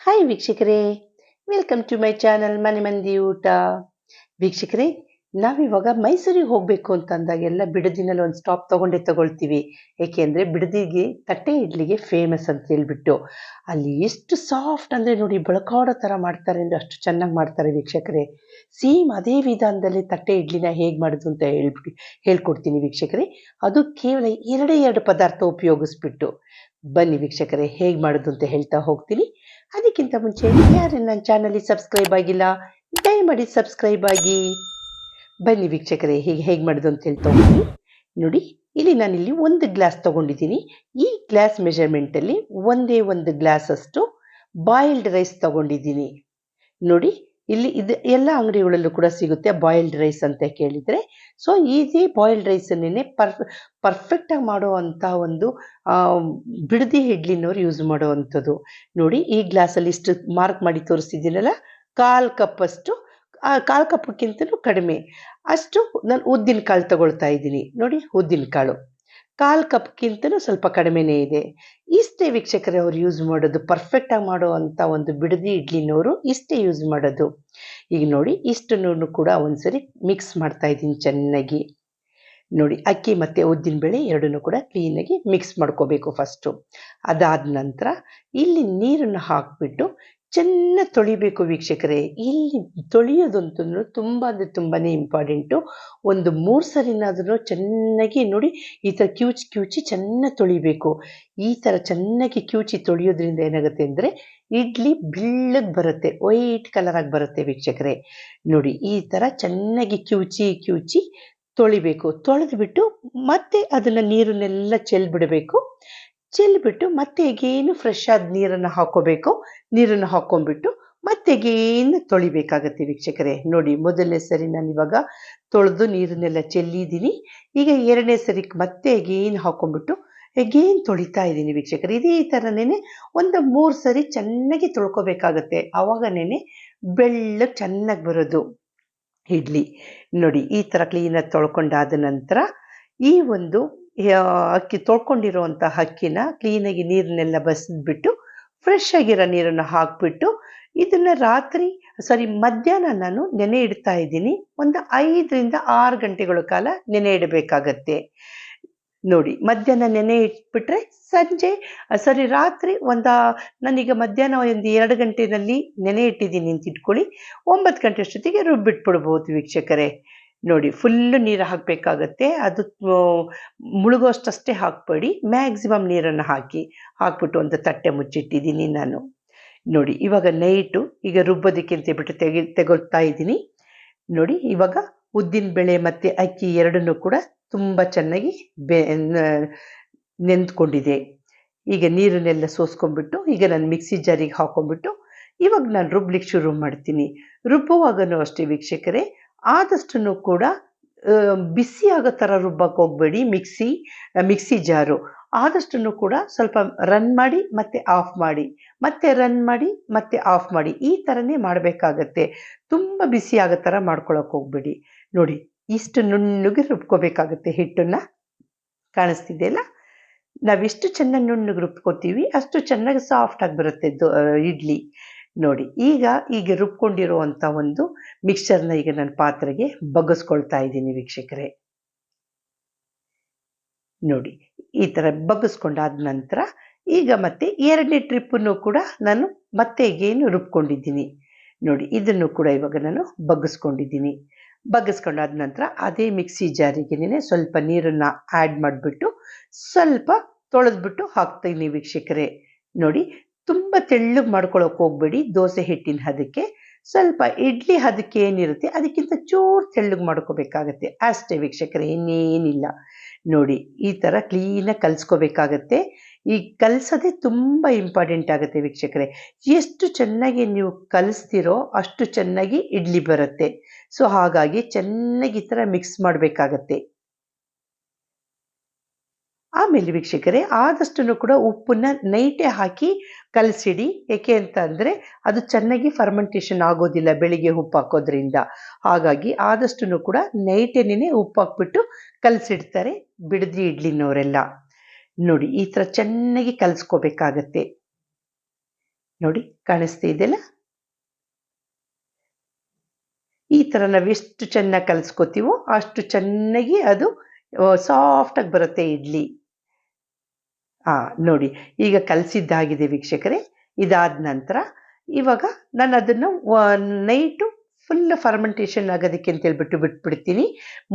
Hi ವೀಕ್ಷಕರೇ. Welcome to my channel ಮನೆ ಮಂದಿ ಊಟ. ವೀಕ್ಷಕರೇ, ನಾವಿವಾಗ ಮೈಸೂರಿಗೆ ಹೋಗಬೇಕು ಅಂತ ಅಂದಾಗೆಲ್ಲ ಬಿಡದಿನಲ್ಲಿ ಒಂದು ಸ್ಟಾಪ್ ತಗೊಂಡೇ ತಗೊಳ್ತೀವಿ. ಏಕೆಂದರೆ ಬಿಡದಿಗೆ ತಟ್ಟೆ ಇಡ್ಲಿಗೆ ಫೇಮಸ್ ಅಂತ ಹೇಳ್ಬಿಟ್ಟು. ಅಲ್ಲಿ ಎಷ್ಟು ಸಾಫ್ಟ್ ಅಂದರೆ ನೋಡಿ ಬಳಕಾಡೋ ಥರ ಮಾಡ್ತಾರೆ ಅಂದರೆ ಅಷ್ಟು ಚೆನ್ನಾಗಿ ಮಾಡ್ತಾರೆ ವೀಕ್ಷಕರೇ. ಸೇಮ್ ಅದೇ ವಿಧಾನದಲ್ಲಿ ತಟ್ಟೆ ಇಡ್ಲಿನ ಹೇಗೆ ಮಾಡೋದು ಅಂತ ಹೇಳ್ಬಿಟ್ಟು, ಹೇಳ್ಕೊಡ್ತೀನಿ ವೀಕ್ಷಕರೇ. ಅದು ಕೇವಲ ಎರಡೇ ಎರಡು ಪದಾರ್ಥ ಉಪಯೋಗಿಸ್ಬಿಟ್ಟು. ಬನ್ನಿ ವೀಕ್ಷಕರೇ, ಹೇಗೆ ಮಾಡೋದು ಅಂತ ಹೇಳ್ತಾ ಹೋಗ್ತೀನಿ. ಅದಕ್ಕಿಂತ ಮುಂಚೆ ಯಾರು ನನ್ನ ಚಾನಲ್ಗೆ ಸಬ್ಸ್ಕ್ರೈಬ್ ಆಗಿಲ್ಲ, ದಯಮಾಡಿ ಸಬ್ಸ್ಕ್ರೈಬ್ ಆಗಿ. ಬನ್ನಿ ವೀಕ್ಷಕರೇ, ಹೀಗೆ ಹೇಗೆ ಮಾಡೋದು ಅಂತ ಹೇಳ್ತಾ ಹೋಗ್ತೀನಿ. ನೋಡಿ, ಇಲ್ಲಿ ನಾನಿಲ್ಲಿ ಒಂದು ಗ್ಲಾಸ್ ತಗೊಂಡಿದ್ದೀನಿ. ಈ ಗ್ಲಾಸ್ ಮೆಷರ್ಮೆಂಟಲ್ಲಿ ಒಂದೇ ಒಂದು ಗ್ಲಾಸ್ ಅಷ್ಟು ಬಾಯಿಲ್ಡ್ ರೈಸ್ ತಗೊಂಡಿದ್ದೀನಿ. ನೋಡಿ ಇಲ್ಲಿ ಇದು ಎಲ್ಲ ಅಂಗಡಿಗಳಲ್ಲೂ ಕೂಡ ಸಿಗುತ್ತೆ ಬಾಯಿಲ್ಡ್ ರೈಸ್ ಅಂತ ಕೇಳಿದರೆ. ಸೊ ಈಸಿ ಬಾಯಿಲ್ಡ್ ರೈಸನ್ನೇ ಪರ್ಫ್ ಪರ್ಫೆಕ್ಟಾಗಿ ಮಾಡುವಂಥ ಒಂದು ಬಿಡದಿ ಇಡ್ಲಿನವ್ರು ಯೂಸ್ ಮಾಡುವಂಥದ್ದು. ನೋಡಿ, ಈ ಗ್ಲಾಸಲ್ಲಿ ಇಷ್ಟು ಮಾರ್ಕ್ ಮಾಡಿ ತೋರಿಸ್ತಿದ್ದೀನಲ್ಲ ಕಾಲು ಕಪ್ಪಷ್ಟು ಕಾಲು ಕಪ್ಪಕ್ಕಿಂತಲೂ ಕಡಿಮೆ. ಅಷ್ಟು ನಾನು ಉದ್ದಿನ ಕಾಳು ತಗೊಳ್ತಾ ಇದ್ದೀನಿ. ನೋಡಿ ಉದ್ದಿನ ಕಾಳು ಕಾಲು ಕಪ್ಗಿಂತಲೂ ಸ್ವಲ್ಪ ಕಡಿಮೆನೇ ಇದೆ. ಇಷ್ಟೇ ವೀಕ್ಷಕರೇ ಅವ್ರು ಯೂಸ್ ಮಾಡೋದು ಪರ್ಫೆಕ್ಟಾಗಿ ಮಾಡುವಂಥ ಒಂದು ಬಿಡದಿ ಇಡ್ಲಿನವರು ಇಷ್ಟೇ ಯೂಸ್ ಮಾಡೋದು. ಈಗ ನೋಡಿ ಇಷ್ಟನ್ನು ಕೂಡ ಒಂದ್ಸರಿ ಮಿಕ್ಸ್ ಮಾಡ್ತಾ ಇದ್ದೀನಿ ಚೆನ್ನಾಗಿ. ನೋಡಿ, ಅಕ್ಕಿ ಮತ್ತು ಉದ್ದಿನಬೇಳೆ ಎರಡನ್ನೂ ಕೂಡ ಕ್ಲೀನಾಗಿ ಮಿಕ್ಸ್ ಮಾಡ್ಕೋಬೇಕು ಫಸ್ಟು ಅದಾದ ನಂತರ ಇಲ್ಲಿ ನೀರನ್ನು ಹಾಕಿಬಿಟ್ಟು ಚೆನ್ನಾಗಿ ತೊಳಿಬೇಕು ವೀಕ್ಷಕರೇ. ಇಲ್ಲಿ ತೊಳೆಯೋದಂತೂ ತುಂಬ ಅಂದರೆ ತುಂಬಾ ಇಂಪಾರ್ಟೆಂಟು ಒಂದು ಮೂರು ಸರಿನಾದ್ರೂ ಚೆನ್ನಾಗಿ ನೋಡಿ ಈ ಥರ ಕ್ಯೂಚಿ ಕ್ಯೂಚಿ ಚೆನ್ನಾಗಿ ತೊಳಿಬೇಕು. ಈ ಥರ ಚೆನ್ನಾಗಿ ಕ್ಯೂಚಿ ತೊಳೆಯೋದ್ರಿಂದ ಏನಾಗುತ್ತೆ ಅಂದರೆ ಇಡ್ಲಿ ಬಿಳ್ಳಗೆ ಬರುತ್ತೆ ವೈಟ್ ಕಲರಾಗಿ ಬರುತ್ತೆ ವೀಕ್ಷಕರೇ. ನೋಡಿ, ಈ ಥರ ಚೆನ್ನಾಗಿ ಕ್ಯೂಚಿ ಕ್ಯೂಚಿ ತೊಳಿಬೇಕು. ತೊಳೆದ್ಬಿಟ್ಟು ಮತ್ತೆ ಅದನ್ನು ನೀರನ್ನೆಲ್ಲ ಚೆಲ್ಬಿಡಬೇಕು. ಚೆಲ್ಬಿಟ್ಟು ಮತ್ತೆ ಹೇಗೇನು ಫ್ರೆಶ್ ಆದ ನೀರನ್ನು ಹಾಕೋಬೇಕು. ನೀರನ್ನು ಮತ್ತೆ ಹೇಗೇನು ತೊಳಿಬೇಕಾಗತ್ತೆ ವೀಕ್ಷಕರೇ? ನೋಡಿ, ಮೊದಲನೇ ಸರಿ ನಾನು ಇವಾಗ ತೊಳೆದು ನೀರನ್ನೆಲ್ಲ ಚೆಲ್ಲಿದ್ದೀನಿ. ಈಗ ಎರಡನೇ ಸರಿ ಮತ್ತೆ ಹೇಗೇನು ಹಾಕೊಂಡ್ಬಿಟ್ಟು ಎಗೇನ್ ತೊಳಿತಾ ಇದ್ದೀನಿ ವೀಕ್ಷಕರು. ಇದೇ ಥರನೇ ಒಂದು ಮೂರು ಸರಿ ಚೆನ್ನಾಗಿ ತೊಳ್ಕೊಬೇಕಾಗತ್ತೆ. ಆವಾಗನೇ ಬೆಳ್ಳಗೆ ಚೆನ್ನಾಗಿ ಬರೋದು. ಇಡ್ಲಿ. ನೋಡಿ, ಈ ಥರ ಕ್ಲೀನಾಗಿ ತೊಳ್ಕೊಂಡಾದ ನಂತರ ಈ ಒಂದು ಅಕ್ಕಿ ತೊಳ್ಕೊಂಡಿರುವಂಥ ಅಕ್ಕಿನ ಕ್ಲೀನಾಗಿ ನೀರನ್ನೆಲ್ಲ ಬಸಿದ್ಬಿಟ್ಟು ಫ್ರೆಶ್ ಆಗಿರೋ ನೀರನ್ನು ಹಾಕ್ಬಿಟ್ಟು ಇದನ್ನು ರಾತ್ರಿ ಸಾರಿ ಮಧ್ಯಾಹ್ನ ನಾನು ನೆನೆ ಇಡ್ತಾ ಇದ್ದೀನಿ. ಒಂದು ಐದರಿಂದ ಆರು ಗಂಟೆಗಳ ಕಾಲ ನೆನೆ ಇಡಬೇಕಾಗತ್ತೆ. ನೋಡಿ, ಮಧ್ಯಾಹ್ನ ನೆನೆ ಇಟ್ಬಿಟ್ರೆ ಸಂಜೆ ಸರಿ ರಾತ್ರಿ ಒಂದು, ನಾನೀಗ ಮಧ್ಯಾಹ್ನ ಒಂದು ಎರಡು ಗಂಟೆನಲ್ಲಿ ನೆನೆ ಇಟ್ಟಿದ್ದೀನಿ ಅಂತ ಇಟ್ಕೊಳ್ಳಿ. ಒಂಬತ್ತು ಗಂಟೆ ಅಷ್ಟೊತ್ತಿಗೆ ರುಬ್ಬಿಟ್ಬಿಡ್ಬೋದು ವೀಕ್ಷಕರೇ. ನೋಡಿ ಫುಲ್ಲು ನೀರು ಹಾಕಬೇಕಾಗತ್ತೆ. ಅದು ಮುಳುಗೋಷ್ಟಷ್ಟೇ ಹಾಕಬೇಡಿ. ಮ್ಯಾಕ್ಸಿಮಮ್ ನೀರನ್ನು ಹಾಕಿ, ಹಾಕ್ಬಿಟ್ಟು ಒಂದು ತಟ್ಟೆ ಮುಚ್ಚಿಟ್ಟಿದ್ದೀನಿ ನಾನು. ನೋಡಿ, ಇವಾಗ ನೈಟು ಈಗ ರುಬ್ಬೋದಕ್ಕೆ ಅಂತ ಬಿಟ್ಟು ತೆಗಿ, ತೆಗೊಳ್ತಾ ಇದ್ದೀನಿ. ನೋಡಿ, ಇವಾಗ ಉದ್ದಿನ ಬೇಳೆ ಮತ್ತು ಅಕ್ಕಿ ಎರಡನ್ನೂ ಕೂಡ ತುಂಬ ಚೆನ್ನಾಗಿ ಬೆ ನೆಂದ್ಕೊಂಡಿದೆ. ಈಗ ನೀರನ್ನೆಲ್ಲ ಸೋಸ್ಕೊಂಡ್ಬಿಟ್ಟು, ಈಗ ನಾನು ಮಿಕ್ಸಿ ಜಾರಿಗೆ ಹಾಕೊಂಡ್ಬಿಟ್ಟು, ಇವಾಗ ನಾನು ರುಬ್ಲಿಕ್ಕೆ ಶುರು ಮಾಡ್ತೀನಿ. ರುಬ್ಬುವಾಗನೂ ಅಷ್ಟೇ ವೀಕ್ಷಕರೇ ಆದಷ್ಟು ಕೂಡ ಬಿಸಿ ಆಗೋ ಥರ ರುಬ್ಬಕ್ಕೆ ಹೋಗಬೇಡಿ, ಮಿಕ್ಸಿ ಮಿಕ್ಸಿ ಜಾರು. ಆದಷ್ಟು ಕೂಡ ಸ್ವಲ್ಪ ರನ್ ಮಾಡಿ, ಮತ್ತೆ ಆಫ್ ಮಾಡಿ. ಮತ್ತೆ ರನ್ ಮಾಡಿ, ಮತ್ತೆ ಆಫ್ ಮಾಡಿ. ಈ ಥರನೇ ಮಾಡಬೇಕಾಗತ್ತೆ. ತುಂಬ ಬಿಸಿ ಆಗೋ ಥರ ಮಾಡ್ಕೊಳಕ್ಕೆ ಹೋಗ್ಬೇಡಿ. ನೋಡಿ, ಇಷ್ಟು ನುಣ್ಣಗೆ ರುಬ್ಕೋಬೇಕಾಗತ್ತೆ ಹಿಟ್ಟನ್ನು. ಕಾಣಿಸ್ತಿದೆಯಲ್ಲ? ನಾವೆಷ್ಟು ಚೆನ್ನಾಗಿ ನುಣ್ಣಗೆ ರುಬ್ಕೋತೀವಿ, ಅಷ್ಟು ಚೆನ್ನಾಗಿ ಸಾಫ್ಟಾಗಿ ಬರುತ್ತೆ ಇಡ್ಲಿ. ನೋಡಿ, ಈಗ ಈಗ ರುಬ್ಕೊಂಡಿರುವಂಥ ಒಂದು ಮಿಕ್ಸ್ಚರ್ನ ಈಗ ನನ್ನ ಪಾತ್ರೆಗೆ ಬಗ್ಗಿಸ್ಕೊಳ್ತಾ ಇದ್ದೀನಿ ವೀಕ್ಷಕರೇ. ನೋಡಿ, ಈ ಥರ ಬಗ್ಗಿಸ್ಕೊಂಡಾದ ನಂತರ ಈಗ ಮತ್ತೆ ಎರಡನೇ ಟ್ರಿಪ್ಪನ್ನು ಕೂಡ ನಾನು ಮತ್ತೆ ಏನು ರುಬ್ಕೊಂಡಿದ್ದೀನಿ. ನೋಡಿ, ಇದನ್ನು ಕೂಡ ಇವಾಗ ನಾನು ಬಗ್ಗಿಸ್ಕೊಂಡಿದ್ದೀನಿ ಬಗ್ಗಿಸ್ಕೊಂಡಾದ ನಂತರ ಅದೇ ಮಿಕ್ಸಿ ಜಾರಿಗೆನೆ ಸ್ವಲ್ಪ ನೀರನ್ನು ಆ್ಯಡ್ ಮಾಡಿಬಿಟ್ಟು ಸ್ವಲ್ಪ ತೊಳೆದ್ಬಿಟ್ಟು ಹಾಕ್ತೀನಿ ವೀಕ್ಷಕರೇ. ನೋಡಿ ತುಂಬ ತೆಳ್ಳಗೆ ಮಾಡ್ಕೊಳ್ಳೋಕೆ ಹೋಗ್ಬೇಡಿ, ದೋಸೆ ಹಿಟ್ಟಿನ ಹದಕ್ಕೆ. ಸ್ವಲ್ಪ ಇಡ್ಲಿ ಹದಕ್ಕೆ ಏನಿರುತ್ತೆ, ಅದಕ್ಕಿಂತ ಚೂರು ತೆಳ್ಳಗೆ ಮಾಡ್ಕೋಬೇಕಾಗತ್ತೆ. ಅಷ್ಟೇ ವೀಕ್ಷಕರೇ, ಇನ್ನೇನಿಲ್ಲ. ನೋಡಿ, ಈ ಥರ ಕ್ಲೀನಾಗಿ ಕಲಿಸ್ಕೋಬೇಕಾಗತ್ತೆ. ಈ ಕಲಿಸೋದೇ ತುಂಬ ಇಂಪಾರ್ಟೆಂಟ್ ಆಗುತ್ತೆ ವೀಕ್ಷಕರೇ. ಎಷ್ಟು ಚೆನ್ನಾಗಿ ನೀವು ಕಲಿಸ್ತೀರೋ ಅಷ್ಟು ಚೆನ್ನಾಗಿ ಇಡ್ಲಿ ಬರುತ್ತೆ. ಸೊ ಹಾಗಾಗಿ ಚೆನ್ನಾಗಿ ಈ ಥರ ಮಿಕ್ಸ್ ಮಾಡಬೇಕಾಗತ್ತೆ. ಆಮೇಲೆ ವೀಕ್ಷಕರೇ ಆದಷ್ಟು ಕೂಡ ಉಪ್ಪನ್ನ ನೈಟೇ ಹಾಕಿ ಕಲಸಿಡಿ. ಏಕೆ ಅಂತ ಅಂದರೆ ಅದು ಚೆನ್ನಾಗಿ ಫರ್ಮೆಂಟೇಷನ್ ಆಗೋದಿಲ್ಲ ಬೆಳಿಗ್ಗೆ ಉಪ್ಪು ಹಾಕೋದ್ರಿಂದ. ಹಾಗಾಗಿ ಆದಷ್ಟು ಕೂಡ ನೈಟೇನೇ ಉಪ್ಪು ಹಾಕ್ಬಿಟ್ಟು ಕಲಸಿಡ್ತಾರೆ ಬಿಡದಿ ಇಡ್ಲಿನವರೆಲ್ಲ. ನೋಡಿ, ಈ ಥರ ಚೆನ್ನಾಗಿ ಕಲಿಸ್ಕೋಬೇಕಾಗತ್ತೆ. ನೋಡಿ, ಕಾಣಿಸ್ತಾ ಇದೆಯಲ್ಲ? ಈ ಥರ ನಾವು ಎಷ್ಟು ಚೆನ್ನಾಗಿ ಕಲಿಸ್ಕೋತೀವೋ ಅಷ್ಟು ಚೆನ್ನಾಗಿ ಅದು ಸಾಫ್ಟಾಗಿ ಬರುತ್ತೆ ಇಡ್ಲಿ. ಆ, ನೋಡಿ, ಈಗ ಕಲಸಿದ್ದಾಗಿದೆ ವೀಕ್ಷಕರೇ, ಇದಾದ ನಂತರ ಇವಾಗ ನಾನು ಅದನ್ನು ನೈಟು ಫುಲ್ ಫರ್ಮೆಂಟೇಷನ್ ಆಗೋದಕ್ಕೆ ಅಂತ ಹೇಳ್ಬಿಟ್ಟು ಬಿಟ್ಬಿಡ್ತೀನಿ.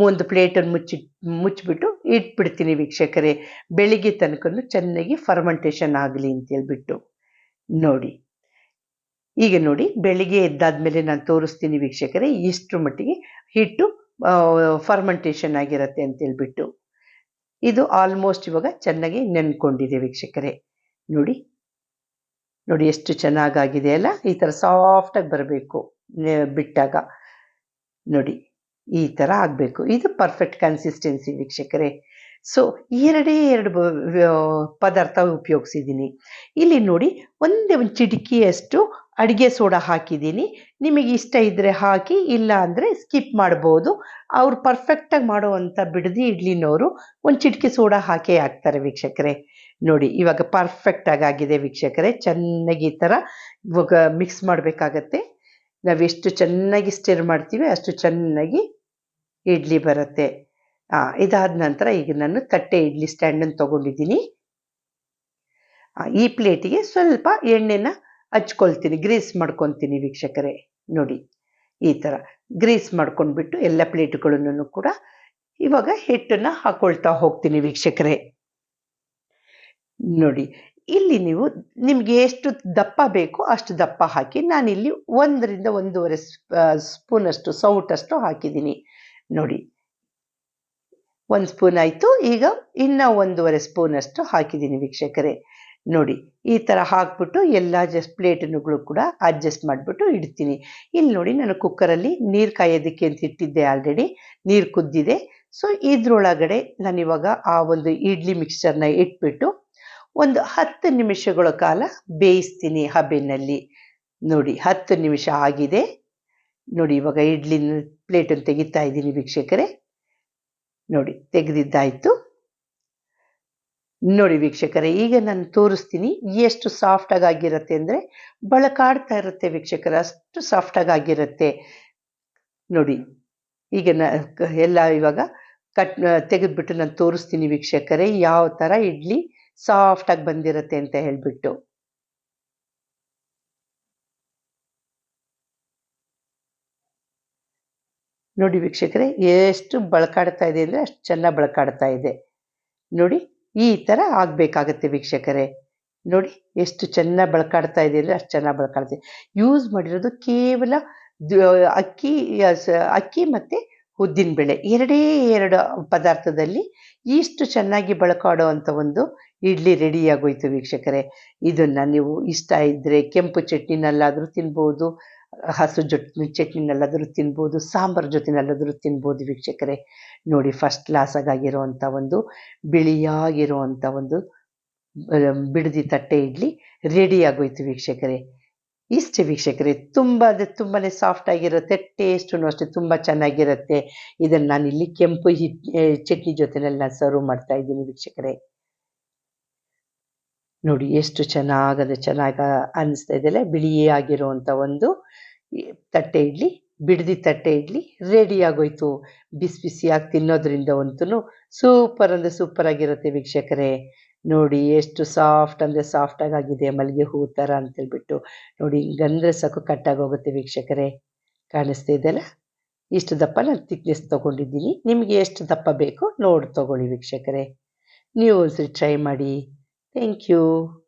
ಒಂದು ಪ್ಲೇಟನ್ನು ಮುಚ್ಚಿ, ಮುಚ್ಚಿಬಿಟ್ಟು ಇಟ್ಬಿಡ್ತೀನಿ ವೀಕ್ಷಕರೇ. ಬೆಳಿಗ್ಗೆ ತನಕ ಚೆನ್ನಾಗಿ ಫರ್ಮೆಂಟೇಷನ್ ಆಗಲಿ ಅಂತ ಹೇಳ್ಬಿಟ್ಟು. ನೋಡಿ, ಈಗ ನೋಡಿ, ಬೆಳಿಗ್ಗೆ ಎದ್ದಾದ್ಮೇಲೆ ನಾನು ತೋರಿಸ್ತೀನಿ ವೀಕ್ಷಕರೇ ಇಷ್ಟು ಮಟ್ಟಿಗೆ ಹಿಟ್ಟು ಫರ್ಮೆಂಟೇಷನ್ ಆಗಿರುತ್ತೆ ಅಂತ ಹೇಳ್ಬಿಟ್ಟು ಇದು ಆಲ್ಮೋಸ್ಟ್ ಇವಾಗ ಚೆನ್ನಾಗಿ ನೆನ್ಕೊಂಡಿದೆ ವೀಕ್ಷಕರೇ. ನೋಡಿ ನೋಡಿ ಎಷ್ಟು ಚೆನ್ನಾಗಾಗಿದೆ ಅಲ್ಲ? ಈ ಥರ ಸಾಫ್ಟಾಗಿ ಬರಬೇಕು ಬಿಟ್ಟಾಗ. ನೋಡಿ, ಈ ಥರ ಆಗಬೇಕು. ಇದು ಪರ್ಫೆಕ್ಟ್ ಕನ್ಸಿಸ್ಟೆನ್ಸಿ ವೀಕ್ಷಕರೇ. ಸೊ ಎರಡೇ ಎರಡು ಪದಾರ್ಥ ಉಪಯೋಗಿಸಿದ್ದೀನಿ. ಇಲ್ಲಿ ನೋಡಿ, ಒಂದೇ ಒಂದು ಚಿಟಿಕಿಯಷ್ಟು ಅಡುಗೆ ಸೋಡಾ ಹಾಕಿದ್ದೀನಿ. ನಿಮಗೆ ಇಷ್ಟ ಇದ್ದರೆ ಹಾಕಿ, ಇಲ್ಲ ಅಂದರೆ ಸ್ಕಿಪ್ ಮಾಡ್ಬೋದು. ಅವ್ರು ಪರ್ಫೆಕ್ಟಾಗಿ ಮಾಡುವಂಥ ಬಿಡದಿ ಇಡ್ಲಿನವರು ಒಂದು ಚಿಟಿಕೆ ಸೋಡಾ ಹಾಕೇ ಹಾಕ್ತಾರೆ ವೀಕ್ಷಕರೇ. ನೋಡಿ, ಇವಾಗ ಪರ್ಫೆಕ್ಟಾಗಿ ಆಗಿದೆ ವೀಕ್ಷಕರೇ. ಚೆನ್ನಾಗಿ ಈ ಥರ ಇವಾಗ ಮಿಕ್ಸ್ ಮಾಡಬೇಕಾಗತ್ತೆ. ನಾವೆಷ್ಟು ಚೆನ್ನಾಗಿ ಸ್ಟಿರ್ ಮಾಡ್ತೀವಿ ಅಷ್ಟು ಚೆನ್ನಾಗಿ ಇಡ್ಲಿ ಬರುತ್ತೆ. ಹಾಂ ಇದಾದ ನಂತರ ಈಗ ನಾನು ತಟ್ಟೆ ಇಡ್ಲಿ ಸ್ಟ್ಯಾಂಡನ್ನು ತೊಗೊಂಡಿದ್ದೀನಿ. ಈ ಪ್ಲೇಟಿಗೆ ಸ್ವಲ್ಪ ಎಣ್ಣೆನ ಹಚ್ಕೊಳ್ತೀನಿ ಗ್ರೀಸ್ ಮಾಡ್ಕೊತೀನಿ ವೀಕ್ಷಕರೇ, ನೋಡಿ, ಈ ಥರ ಗ್ರೀಸ್ ಮಾಡ್ಕೊಂಡ್ಬಿಟ್ಟು ಎಲ್ಲ ಪ್ಲೇಟ್ಗಳನ್ನು ಕೂಡ ಇವಾಗ ಹಿಟ್ಟನ್ನು ಹಾಕೊಳ್ತಾ ಹೋಗ್ತೀನಿ ವೀಕ್ಷಕರೇ. ನೋಡಿ, ಇಲ್ಲಿ ನೀವು ನಿಮಗೆ ಎಷ್ಟು ದಪ್ಪ ಬೇಕೋ ಅಷ್ಟು ದಪ್ಪ ಹಾಕಿ, ನಾನಿಲ್ಲಿ ಒಂದರಿಂದ ಒಂದೂವರೆ ಸ್ಪೂನಷ್ಟು, ಸೌಟಷ್ಟು ಹಾಕಿದ್ದೀನಿ. ನೋಡಿ, ಒಂದು ಸ್ಪೂನ್ ಆಯಿತು, ಈಗ ಇನ್ನೂ ಒಂದೂವರೆ ಸ್ಪೂನಷ್ಟು ಹಾಕಿದ್ದೀನಿ ವೀಕ್ಷಕರೇ. ನೋಡಿ, ಈ ಥರ ಹಾಕ್ಬಿಟ್ಟು ಎಲ್ಲ ಜಸ್ಟ್ ಪ್ಲೇಟನ್ನುಗಳು ಕೂಡ ಅಡ್ಜಸ್ಟ್ ಮಾಡಿಬಿಟ್ಟು ಇಡ್ತೀನಿ. ಇಲ್ಲಿ ನೋಡಿ ನಾನು ಕುಕ್ಕರಲ್ಲಿ ನೀರು ಕಾಯೋದಕ್ಕೆ ಅಂತ ಇಟ್ಟಿದ್ದೆ ಆಲ್ರೆಡಿ ನೀರು ಕುದ್ದಿದೆ. ಸೊ ಇದ್ರೊಳಗಡೆ ನಾನಿವಾಗ ಆ ಒಂದು ಇಡ್ಲಿ ಮಿಕ್ಸ್ಚರ್ನ ಇಟ್ಬಿಟ್ಟು ಒಂದು ಹತ್ತು ನಿಮಿಷಗಳ ಕಾಲ ಬೇಯಿಸ್ತೀನಿ ಹಬೆನಲ್ಲಿ. ನೋಡಿ, ಹತ್ತು ನಿಮಿಷ ಆಗಿದೆ. ನೋಡಿ, ಇವಾಗ ಇಡ್ಲಿ ಪ್ಲೇಟನ್ನು ತೆಗಿತಾ ಇದ್ದೀನಿ ವೀಕ್ಷಕರೇ. ನೋಡಿ, ತೆಗೆದಿದ್ದಾಯಿತು. ನೋಡಿ ವೀಕ್ಷಕರೇ, ಈಗ ನಾನು ತೋರಿಸ್ತೀನಿ ಎಷ್ಟು ಸಾಫ್ಟಾಗಿ ಆಗಿರುತ್ತೆ ಅಂದರೆ ಬಳಕಾಡ್ತಾ ಇರುತ್ತೆ ವೀಕ್ಷಕರ, ಅಷ್ಟು ಸಾಫ್ಟಾಗಿ ಆಗಿರುತ್ತೆ ನೋಡಿ, ಈಗ ನ ಎಲ್ಲ ಇವಾಗ ಕಟ್ ತೆಗೆದ್ಬಿಟ್ಟು ನಾನು ತೋರಿಸ್ತೀನಿ ವೀಕ್ಷಕರೇ, ಯಾವ ಥರ ಇಡ್ಲಿ ಸಾಫ್ಟಾಗಿ ಬಂದಿರುತ್ತೆ ಅಂತ ಹೇಳಿಬಿಟ್ಟು. ನೋಡಿ ವೀಕ್ಷಕರೇ, ಎಷ್ಟು ಬಳಕಾಡ್ತಾ ಇದೆ ಅಂದರೆ ಅಷ್ಟು ಚೆನ್ನಾಗಿ ಬಳಕಾಡ್ತಾ ಇದೆ. ನೋಡಿ ಈ ಥರ ಆಗಬೇಕಾಗತ್ತೆ ವೀಕ್ಷಕರೇ. ನೋಡಿ ಎಷ್ಟು ಚೆನ್ನಾಗಿ ಬಳಕಾಡ್ತಾ ಇದೆ ಅಷ್ಟು ಚೆನ್ನಾಗಿ ಬಳಕಾಡ್ತಾ ಇದೆ ಯೂಸ್ ಮಾಡಿರೋದು ಕೇವಲ ಅಕ್ಕಿ ಅಕ್ಕಿ ಮತ್ತು ಉದ್ದಿನಬೇಳೆ ಎರಡೇ ಎರಡು ಪದಾರ್ಥದಲ್ಲಿ ಇಷ್ಟು ಚೆನ್ನಾಗಿ ಬಳಕಾಡೋ ಅಂಥ ಒಂದು ಇಡ್ಲಿ ರೆಡಿ ಆಗೋಯ್ತು ವೀಕ್ಷಕರೇ. ಇದನ್ನು ನೀವು ಇಷ್ಟ ಇದ್ದರೆ ಕೆಂಪು ಚಟ್ನಿನಲ್ಲಾದರೂ ತಿನ್ಬೋದು ಹಸು ಜೊತೆ ಚಟ್ನಿನಲ್ಲಾದರೂ ತಿನ್ಬೋದು, ಸಾಂಬಾರು ಜೊತೆನಲ್ಲಾದರೂ ತಿನ್ಬೋದು ವೀಕ್ಷಕರೇ. ನೋಡಿ ಫಸ್ಟ್ ಕ್ಲಾಸಾಗಿರುವಂಥ ಒಂದು ಬಿಳಿಯಾಗಿರುವಂಥ ಒಂದು ಬಿಡದಿ ತಟ್ಟೆ ಇಡ್ಲಿ ರೆಡಿ ಆಗೋಯ್ತು ವೀಕ್ಷಕರೇ. ಇಷ್ಟೇ ವೀಕ್ಷಕರೇ, ತುಂಬ ಅಂದರೆ ತುಂಬಾ ಸಾಫ್ಟ್ ಆಗಿರುತ್ತೆ ಟೇಸ್ಟೂ ಅಷ್ಟೇ ತುಂಬ ಚೆನ್ನಾಗಿರುತ್ತೆ. ಇದನ್ನು ನಾನಿಲ್ಲಿ ಕೆಂಪು ಹಿಟ್ ಚಟ್ನಿ ಜೊತೆನಲ್ಲಿ ನಾನು ಸರ್ವ್ ಮಾಡ್ತಾ ಇದ್ದೀನಿ ವೀಕ್ಷಕರೇ. ನೋಡಿ ಎಷ್ಟು ಚೆನ್ನಾಗದ ಚೆನ್ನಾಗಿ ಅನ್ನಿಸ್ತಾ ಇದೆಯಲ್ಲ ಬಿಳಿಯಾಗಿರುವಂಥ ಒಂದು ತಟ್ಟೆ ಇಡ್ಲಿ, ಬಿಡದಿ ತಟ್ಟೆ ಇಡ್ಲಿ ರೆಡಿ ಆಗೋಯ್ತು. ಬಿಸಿ ಬಿಸಿಯಾಗಿ ತಿನ್ನೋದ್ರಿಂದ ಅಂತೂ ಸೂಪರ್ ಅಂದರೆ ಸೂಪರ್ ಆಗಿರುತ್ತೆ ವೀಕ್ಷಕರೇ. ನೋಡಿ ಎಷ್ಟು ಸಾಫ್ಟ್ ಅಂದರೆ ಸಾಫ್ಟಾಗಿ ಆಗಿದೆ ಮಲ್ಲಿಗೆ ಹೂ ಥರ ಅಂತೇಳ್ಬಿಟ್ಟು. ನೋಡಿ ಹಿಂಗಂದ್ರೆ ಸಾಕು ಕಟ್ಟಾಗಿ ಹೋಗುತ್ತೆ ವೀಕ್ಷಕರೇ. ಕಾಣಿಸ್ತಾ ಇದೆಯಲ್ಲ? ಇಷ್ಟು ದಪ್ಪ ನಾನು ತಿಕ್ನೆಸ್ ತೊಗೊಂಡಿದ್ದೀನಿ. ನಿಮಗೆ ಎಷ್ಟು ದಪ್ಪ ಬೇಕೋ ನೋಡಿ ತೊಗೊಳ್ಳಿ ವೀಕ್ಷಕರೇ. ನೀವು ಒಂದ್ಸರಿ ಟ್ರೈ ಮಾಡಿ. Thank you.